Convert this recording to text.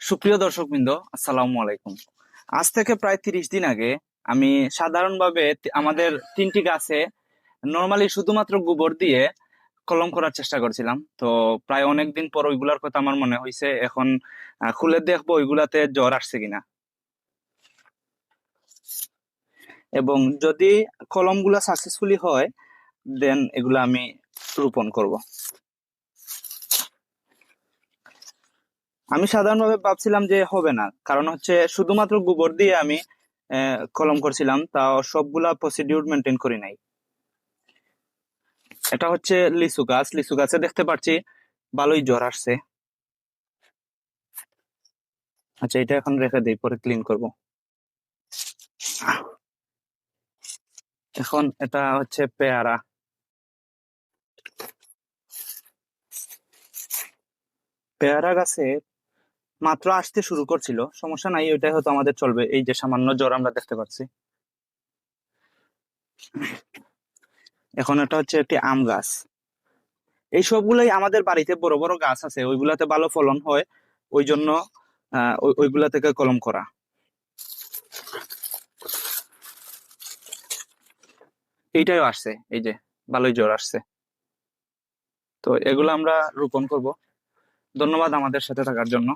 সুপ্রিয় দর্শকবৃন্দ, আসসালামু আলাইকুম। আজ থেকে প্রায় তিরিশ দিন আগে আমি সাধারণভাবে আমাদের তিনটি গাছে নর্মালি শুধুমাত্র গোবর দিয়ে কলম করার চেষ্টা করছিলাম। তো প্রায় অনেক দিন পর ওইগুলার কথা আমার মনে হয়েছে এখন খুলে দেখব ওইগুলাতে জ্বর আসছে কিনা। এবং যদি কলমগুলা সাকসেসফুলি হয় দেন এগুলা আমি রোপণ করব। আমি সাধারণভাবে ভাবছিলাম যে হবে না, কারণ হচ্ছে শুধুমাত্র গোবর দিয়ে আমি কলম করছিলাম তাও সবগুলা প্রসিডিউর মেনটেন করি নাই। এটা হচ্ছে লিচু গাছ, লিচু গাছে দেখতে পাচ্ছি ভালোই জ্বর আসছে। আচ্ছা এটা এখন রেখে দিই, পরে ক্লিন করব। এখন এটা হচ্ছে পেয়ারা। পেয়ারা গাছে মাত্র আসতে শুরু করছিল। সমস্যা নাই, ওইটাই হয়তো আমাদের চলবে। এই যে সামান্য জ্বর আমরা দেখতে পাচ্ছি। এখন এটা হচ্ছে একটি আম গাছ। এই সবগুলাই আমাদের বাড়িতে বড় বড় গাছ আছে। ওইগুলাতে ভালো ফলন হয়। ওই জন্য ওইগুলা থেকে কলম করা। এইটাও আসছে। এই যে, ভালোই জ্বর আসছে। তো এগুলো আমরা রোপণ করব। ধন্যবাদ আমাদের সাথে থাকার জন্য।